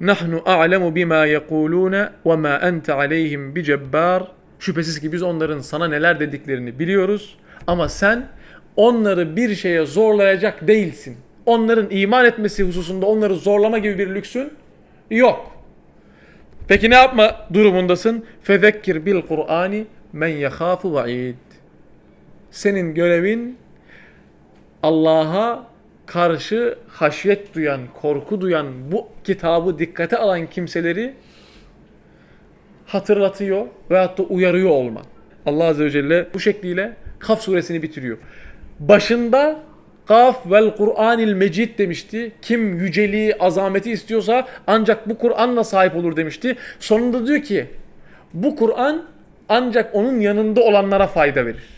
Nahnu a'lemu bima yekuluna ve ma ente aleyhim bicebbar. Şüphesiz ki biz onların sana neler dediklerini biliyoruz ama sen onları bir şeye zorlayacak değilsin. Onların iman etmesi hususunda onları zorlama gibi bir lüksün yok. Peki ne yapma durumundasın? Fezekkir bil Kur'ani men yekhafu va'id. Senin görevin Allah'a karşı haşyet duyan, korku duyan, bu kitabı dikkate alan kimseleri hatırlatıyor veyahut da uyarıyor olman. Allah Azze ve Celle bu şekliyle Kaf suresini bitiriyor. Başında Kaf vel Kur'anil Mecid demişti. Kim yüceliği, azameti istiyorsa ancak bu Kur'an'la sahip olur demişti. Sonunda diyor ki bu Kur'an ancak onun yanında olanlara fayda verir.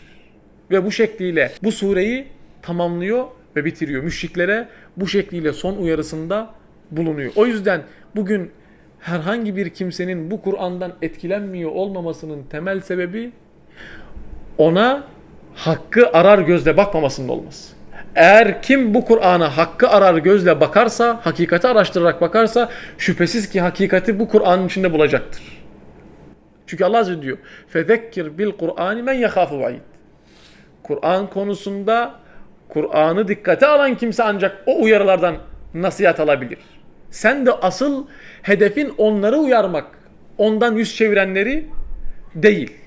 Ve bu şekliyle bu sureyi tamamlıyor ve bitiriyor. Müşriklere bu şekliyle son uyarısında bulunuyor. O yüzden bugün herhangi bir kimsenin bu Kur'an'dan etkilenmiyor olmamasının temel sebebi ona hakkı arar gözle bakmamasının olması. Eğer kim bu Kur'an'a hakkı arar gözle bakarsa, hakikati araştırarak bakarsa şüphesiz ki hakikati bu Kur'an'ın içinde bulacaktır. Çünkü Allah Azze diyor. Fezekkir bil Kur'ani men yekhafu vaid. Kur'an konusunda Kur'an'ı dikkate alan kimse ancak o uyarılardan nasihat alabilir. Sen de asıl hedefin onları uyarmak, ondan yüz çevirenleri değil.